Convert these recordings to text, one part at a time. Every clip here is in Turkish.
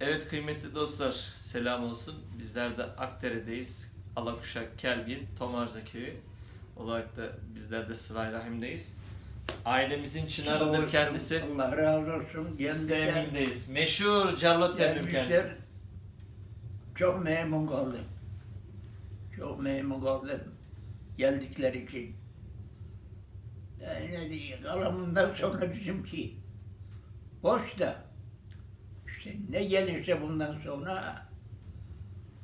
Evet kıymetli dostlar selam olsun. Bizler de Akdere'deyiz. Alakuşak, Kelgin, Tomarza köyü olarak da bizler de Sıla Rahim'deyiz. Ailemizin çınarıdır kendisi. Allah razı olsun. Biz de Gelmişler. emindeyiz. Meşhur Carlo Temmim kendisi. gelmişler. Çok memnun kaldım. Çok memnun kaldım. Geldikleri için. Yani kalamından sonra bizimki boş da işte ne gelirse bundan sonra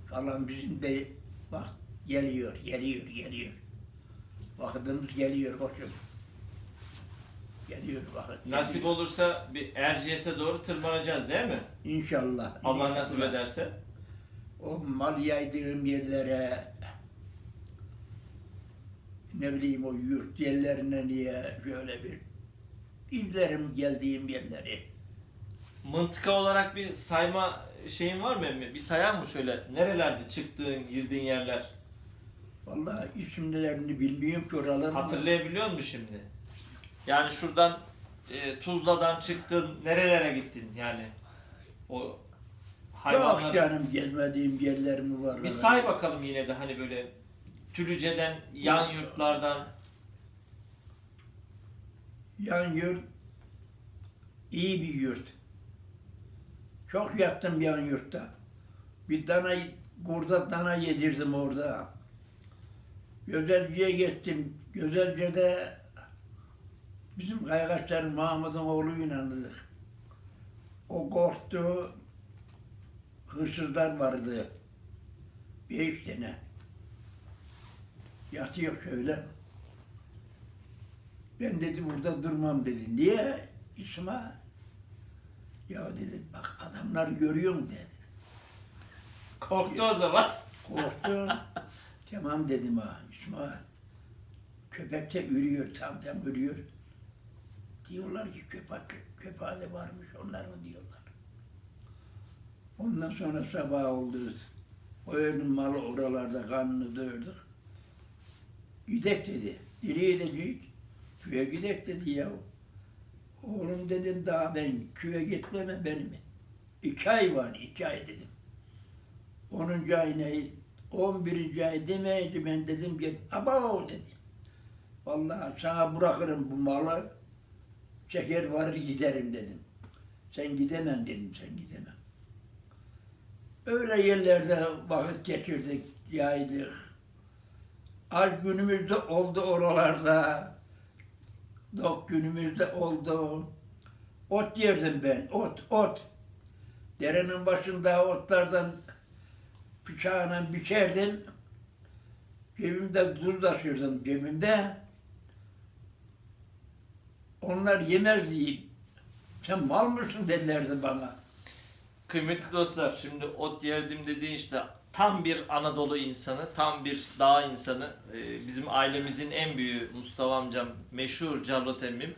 kalan bizim de bak geliyor, geliyor, geliyor. Vakitimiz geliyor koçum. Geliyor vakit. Nasip geliyor. olursa bir Erciyes'e doğru tırmanacağız değil mi? İnşallah. Allah nasip ederse. O mal yaydığım yerlere ne bileyim o yurt yerlerine niye şöyle bir izlerim geldiğim yerleri. Mıntıka olarak bir sayma şeyin var mı emmi? Bir sayan mı şöyle? Nerelerde çıktığın, girdiğin yerler? Vallahi isimlerini bilmiyorum ki oraların. da. Hatırlayabiliyor musun şimdi? Yani şuradan e, Tuzla'dan çıktın, nerelere gittin yani? O Çok hayvanlar. canım gezmediğim yerler mi var? Bir say bakalım yine de hani böyle Tülüce'den, yan yurtlardan. Yan yurt iyi bir yurt. Çok yattım yan yurtta. Bir dana, kurda dana yedirdim orada. Gözelce'ye gittim. Gözelce'de bizim kaygaçların Mahmut'un oğluyla inandık. O korktu. Hırsızlar vardı. Beş tane. Yatıyor şöyle. Ben dedi burada durmam dedi. Niye İsmail? Ya dedi bak adamları görüyor musun dedi. Korktu o zaman. Korktum. tamam dedim ha İsmail. Köpek de ürüyor tam tam ürüyor. Diyorlar ki köpek, köpeğe de varmış onlar mı diyorlar. Ondan sonra sabah oldu. O ölüm malı oralarda kanını dövdük. Gidek dedi. Nereye gidecek? Köye gidek dedi ya. Oğlum dedim daha ben köye gitmeme benim. İki ay var, iki ay dedim. 10. ay ne? 11. ay demeyince ben dedim ki aba dedi. Vallahi sana bırakırım bu malı. Çeker varır giderim dedim. Sen gidemem dedim sen gidemem. Öyle yerlerde vakit geçirdik, yaydık. Az günümüzde oldu oralarda. Dok günümüzde oldu. Ot yerdim ben, ot, ot. Derenin başında otlardan bıçağla biçerdim. Cebimde tuz taşırdım cebimde. Onlar yemezdi. Sen mal mısın dedilerdi bana. Kıymetli dostlar şimdi ot yerdim dediğin işte tam bir Anadolu insanı, tam bir dağ insanı. Ee, bizim ailemizin en büyüğü Mustafa amcam meşhur Carlo Temmim.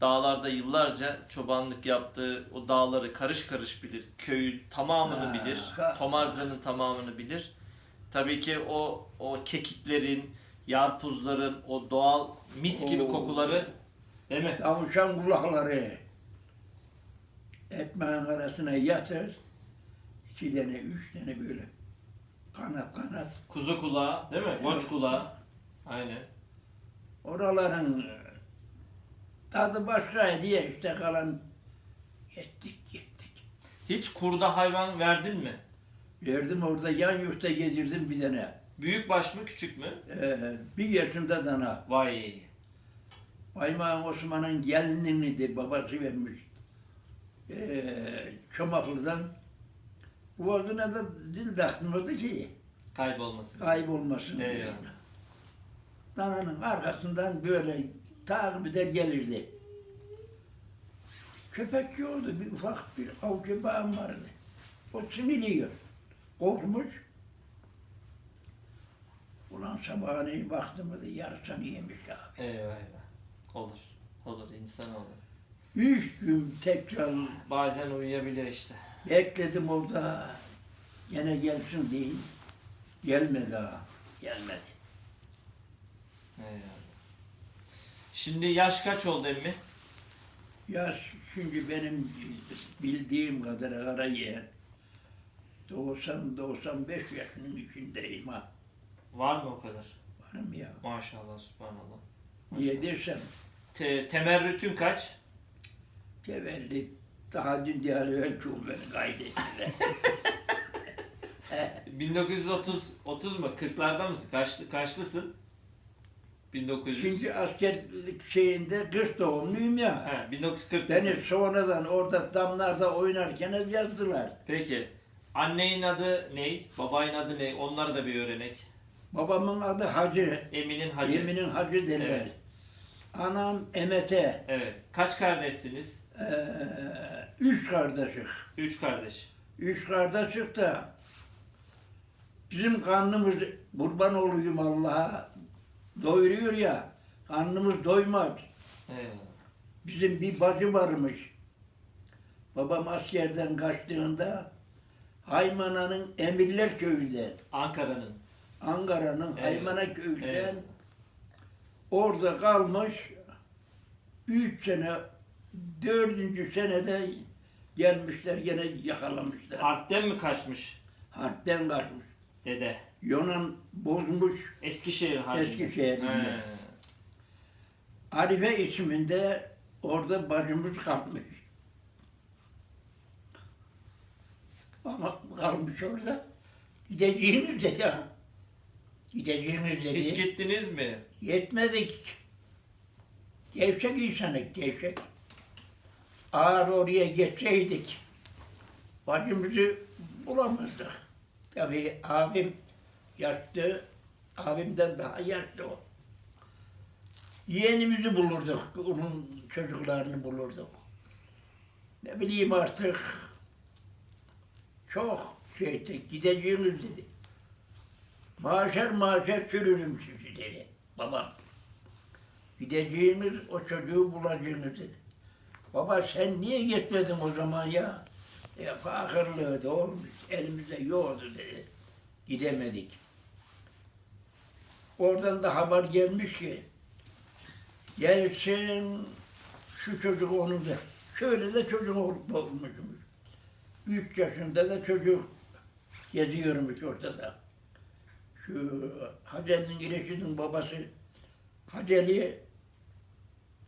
Dağlarda yıllarca çobanlık yaptığı o dağları karış karış bilir. Köyü tamamını bilir. Tomarza'nın tamamını bilir. Tabii ki o o kekiklerin, yarpuzların, o doğal mis gibi Oo. kokuları değil mi? Tavuşan kulakları ekmeğin arasına yatır. iki tane, üç tane böyle kanat kanat. Kuzu kulağı değil mi? Koç Evet. kulağı. Aynen. Oraların e, tadı başkaydı ya işte kalan gittik gittik. Hiç kurda hayvan verdin mi? Verdim orada yan yurtta gezirdim bir tane. Büyük baş mı küçük mü? Ee, bir yaşında dana. Vay. Baymağın Osman'ın gelinini de babası vermiş. Ee, Çomaklı'dan. Boğazına da dil takmadı ki Kaybolmasın. kaybolmasın diye. Eyvallah. Dananın arkasından böyle takip eder gelirdi. Köpek yoldu, bir ufak bir av köpeğim vardı. O sinirliyor. Korkmuş. Ulan sabahleyin baktım da yarısını yemiş abi. Eyvah eyvah. Olur. Olur insan olur. Üç gün tekrar Bazen uyuyabiliyor işte. Bekledim orada. Gene gelsin diye. Gelmedi ha. Gelmedi. Eyvallah. Şimdi yaş kaç oldu emmi? Ya çünkü benim bildiğim kadar Karayer 90-95 yaşının içindeyim ha. Var mı o kadar? Varım ya. Maşallah, subhanallah. Niye dersem Te- temerrütün kaç? tevelli daha dün diğer evvel beni kaydettiler. 1930 30 mu? 40'larda mısın? Kaçlı, kaçlısın? 1900. Çünkü askerlik şeyinde 40 doğumluyum ya. He, 1940'lısın. Beni sonradan orada damlarda oynarken yazdılar. Peki. Annenin adı ne? Babayın adı ne? Onları da bir öğrenek. Babamın adı Hacı. Emin'in hacı. Yemin'in Hacı derler. Evet. Anam Emete. Evet. Kaç kardeşsiniz? Ee, üç kardeşik. Üç kardeş. Üç kardeşik de bizim karnımız kurban olayım Allah'a doyuruyor ya. Karnımız doymaz. Eyvallah. Bizim bir bacı varmış. Babam askerden kaçtığında Haymana'nın Emirler köyünden, Ankara'nın. Ankara'nın Evet. Haymana köyünden Evet. Orada kalmış. Üç sene, dördüncü senede gelmişler gene yakalamışlar. Harpten mi kaçmış Harpten kaçmış. dede? Yunan bozmuş. Eskişehir Harbi'nde. Eskişehir'inde. He. Arife isminde orada bacımız kalmış. Ama kalmış orada. Gideceğiniz dedi ha. Gideceğiniz dedi. Hiç gittiniz mi? Yetmedik. Gevşek insanık, gevşek. Ağır oraya geçseydik, bacımızı bulamazdık. Tabii abim yaşlı, abimden daha yaşlı o. Yeğenimizi bulurduk, onun çocuklarını bulurduk. Ne bileyim artık, çok şey ettik, gideceğimiz dedi. Maşer maşer sürürüm sizi dedi babam. Gideceğiniz o çocuğu bulacağınız dedi. Baba sen niye gitmedin o zaman ya? Fakirliği da olmuş, elimizde yoktu dedi. Gidemedik. Oradan da haber gelmiş ki, gelsin şu çocuk onun da. Şöyle de çocuk ol- olmuşmuş. Üç yaşında da çocuk geziyormuş ortada. Şu Hacer'in girişinin babası Haceli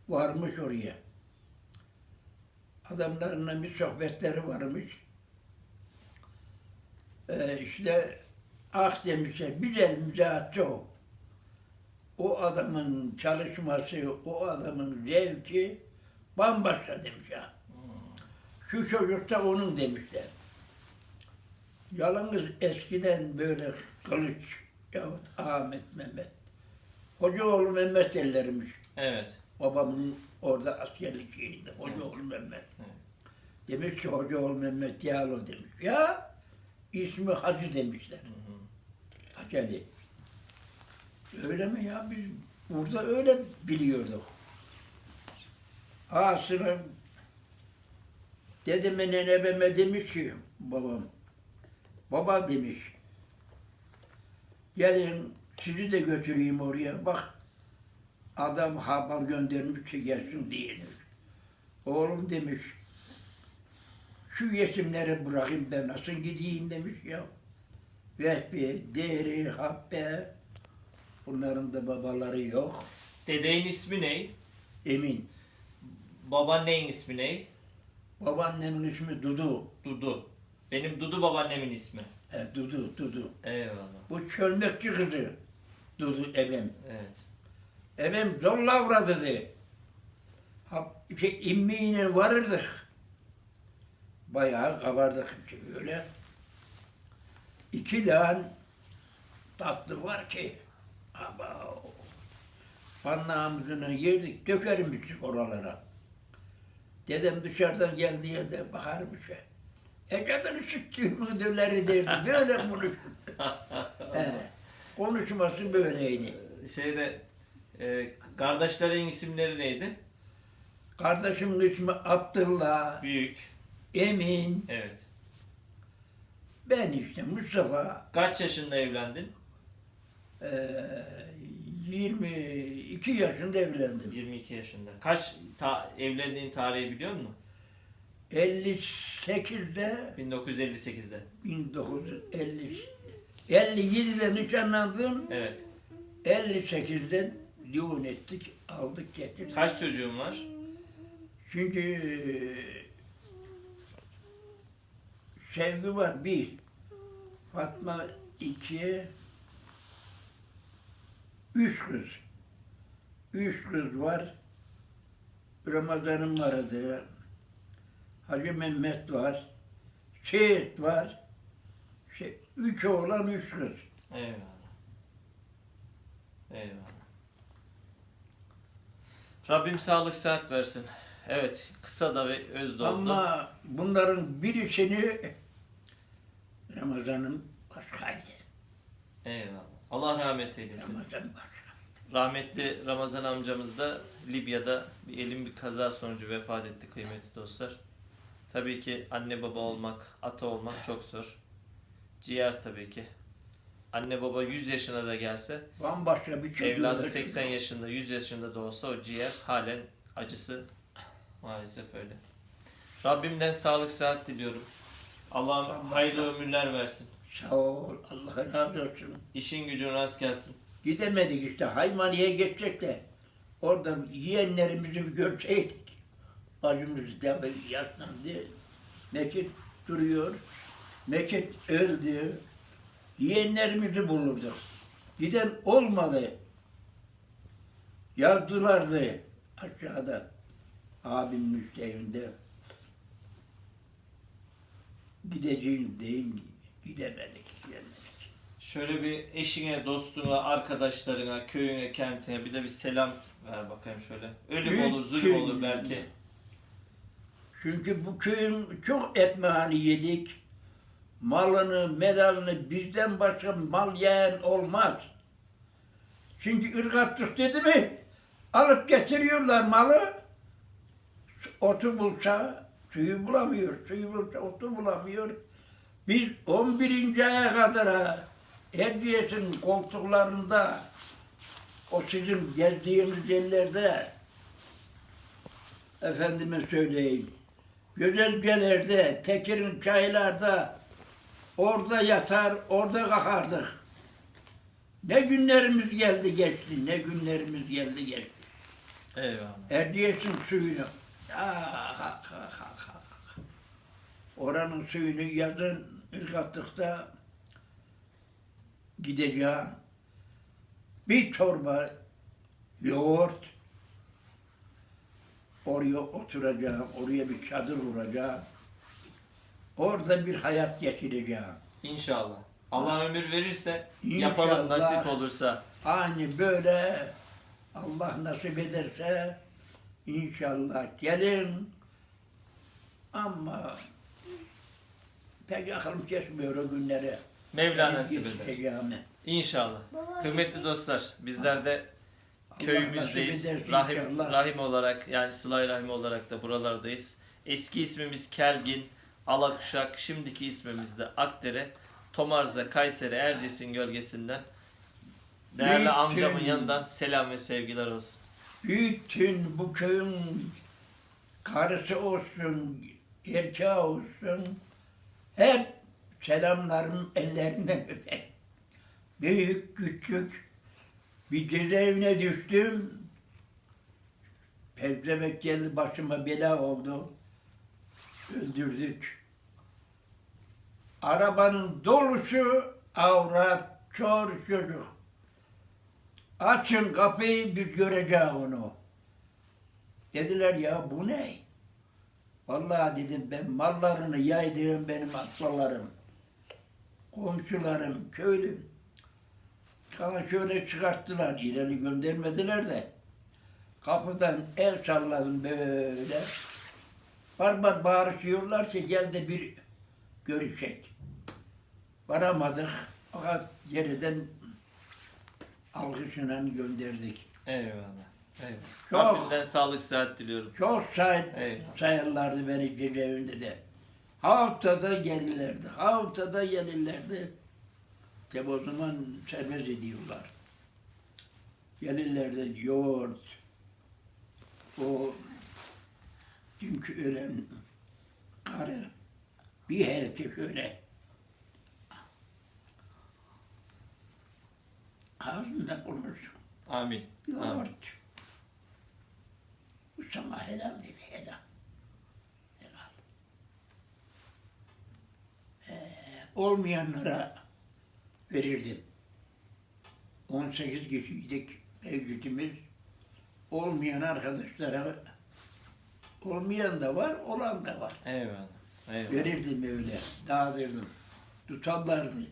varmış oraya. Adamlarla bir sohbetleri varmış. Ee, işte ah demişler, güzel müzahatçı o. O adamın çalışması, o adamın zevki bambaşka demiş ha. Şu çocuk da onun demişler. Yalnız eskiden böyle kılıç yahut Ahmet Mehmet. Hocaoğlu Mehmet derlermiş. Evet. Babamın orada askerlik şeyinde. Hocaoğlu Mehmet. Evet. Demiş ki Hocaoğlu Mehmet Yağlı demiş. Ya ismi Hacı demişler. Hı hı. Hacı Ali. Öyle mi ya? Biz burada öyle biliyorduk. Aslında dedeme nenebeme demiş ki babam. Baba demiş. Gelin sizi de götüreyim oraya. Bak adam haber göndermiş ki gelsin diyelim. Oğlum demiş. Şu yetimleri bırakayım ben nasıl gideyim demiş ya. Vehbi, Deri, Habbe. Bunların da babaları yok. Dedeğin ismi ne? Emin. Babaannenin ismi ne? Babaannemin ismi Dudu. Dudu. Benim Dudu babaannemin ismi. He, Dudu, Dudu. Eyvallah. Bu çölmekçi kızı. Dudu ebem. Evet. Ebem zorla dedi. Ha, şey, immiyle varırdık. Bayağı kabardık öyle. İki lan tatlı var ki. Ama Pannağımızını yerdik, dökermiştik oralara. Dedem dışarıdan geldiği yerde bakarmış. Ecadını süttüğümü döleri derdi. Böyle konuş. He, konuşması böyleydi. Şeyde e, kardeşlerin isimleri neydi? Kardeşimin ismi Abdullah, Büyük. Emin, Evet. ben işte Mustafa. Kaç yaşında evlendin? Eee 22 yaşında evlendim. 22 yaşında. Kaç ta, evlendiğin tarihi biliyor musun? 58'de 1958'de. 1950 57'de nişanlandım. Evet. 58'de düğün ettik, aldık getirdik. Kaç çocuğun var? Çünkü eee, sevgi var bir. Fatma iki. Üç kız. Üç kız var. Ramazan'ım vardı. Hacı Mehmet var. Seyit var. Şey, üç oğlan, üç kız. Eyvallah. Eyvallah. Rabbim sağlık sıhhat versin. Evet, kısa da ve öz de oldu. Ama bunların birisini Ramazan'ın başkaydı. Eyvallah. Allah rahmet eylesin. Ramazan başka. Rahmetli Ramazan amcamız da Libya'da bir elin bir kaza sonucu vefat etti kıymetli dostlar. Tabii ki anne baba olmak, ata olmak çok zor. Ciğer tabii ki. Anne baba 100 yaşına da gelse, Bambaşka bir şey. evladı diyorlar. 80 yaşında, 100 yaşında da olsa o ciğer halen acısı maalesef öyle. Rabbimden sağlık sıhhat diliyorum. Allah'ım hayırlı ömürler versin. Sağ ol. Allah razı olsun. İşin gücün rast gelsin. Gidemedik işte. Haymaniye geçecek de orada yeğenlerimizi bir görseydik. Acımız da yaşlandı. Mekit duruyor. Mekit öldü. Yeğenlerimizi bulurduk. Giden olmadı. Yazdılardı aşağıda. Abimin evinde. Gideceğim deyin gidemedik, gidemedik. Şöyle bir eşine, dostuna, arkadaşlarına, köyüne, kentine bir de bir selam ver bakayım şöyle. Ölüm olur, zulüm olur belki. Çünkü bu köyün çok ekmeğini yedik. Malını, medalını bizden başka mal yiyen olmaz. Çünkü ırgatlık dedi mi alıp getiriyorlar malı. Otu bulsa suyu bulamıyor, suyu bulsa otu bulamıyor. Biz 11. aya kadar Erciyes'in koltuklarında o sizin gezdiğiniz yerlerde efendime söyleyeyim. Güzelcelerde, Tekir'in çaylarda orada yatar, orada kalkardık. Ne günlerimiz geldi geçti, ne günlerimiz geldi geçti. Eyvallah. Erdiyes'in suyunu. Ah, ah, ah, ah, ah. Oranın suyunu yazın ırgatlıkta gideceğim. Bir torba yoğurt. Oraya oturacağım, oraya bir çadır kuracağım. Orada bir hayat geçireceğim. İnşallah. Allah ömür verirse İnşallah. yapalım nasip olursa. Aynı böyle Allah nasip ederse inşallah gelin ama pek aklım kesmiyor o günlere. Mevla Benim nasip eder. yetişeceğimi. İnşallah. Kıymetli dostlar bizler de köyümüzdeyiz. Rahim, inşallah. rahim olarak yani Sıla-i Rahim olarak da buralardayız. Eski ismimiz Kelgin, Alakuşak, şimdiki ismimiz de Akdere, Tomarza, Kayseri, Erciyes'in gölgesinden değerli Bütün- amcamın yanından selam ve sevgiler olsun. Bütün bu köyün karısı olsun, erkeği olsun, hep selamlarım ellerinden öper. Büyük, küçük, bir cezaevine düştüm. Pevzemek geldi başıma bela oldu. Öldürdük. Arabanın dolusu avrat, çor çocuk. Açın kapıyı biz göreceğiz onu. Dediler ya bu ne? Vallahi dedim ben mallarını yaydığım benim akralarım, komşularım, köylüm. Kana şöyle çıkarttılar, ileri göndermediler de. Kapıdan el salladım böyle. Barbar bağırışıyorlar ki gel de bir görüşek. Varamadık. Fakat geriden alkışla gönderdik. Eyvallah. Eyvallah. Çok. Rabbimden sağlık sıhhat diliyorum. Çok say Eyvallah. sayarlardı beni cezaevinde de. Haftada gelirlerdi, haftada gelirlerdi. Tabi o zaman serbest ediyorlar. Gelirlerdi yoğurt, o dünkü ölen Karı bir helke şöyle ağzında bulunsun. Amin. Amin. Yoğurt. Bu sana helal dedi helal. Helal. Ee, olmayanlara verirdim. 18 kişiydik mevcutimiz. Olmayan arkadaşlara olmayan da var, olan da var. Eyvallah. Eyvallah. Verirdim öyle, dağıtırdım. Tutarlardı.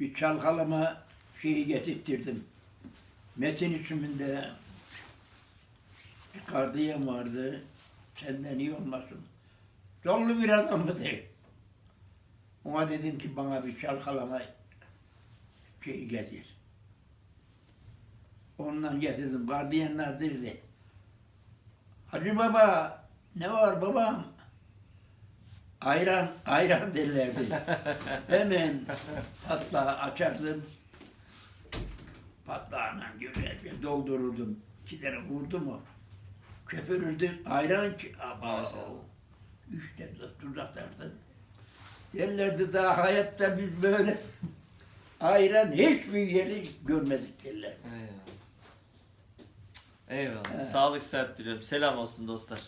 Bir çalkalama şeyi getirttirdim. Metin isminde bir gardiyan vardı. Senden iyi olmasın. Yollu bir adamdı. Ona dedim ki bana bir çalkalama şeyi getir. Ondan getirdim. Gardiyanlar dedi. Hacı baba ne var babam? Ayran, ayran derlerdi. Hemen patlağı açardım. Patlağına güzelce doldururdum. İki tane vurdu mu? Köpürürdü. Ayran ki. Maşallah. Üçte de tuz atardım. Derlerdi daha hayatta biz böyle ayran hiçbir yeri görmedik derler. Eyvallah. Eyvallah. Sağlık sıhhat diliyorum. Selam olsun dostlar.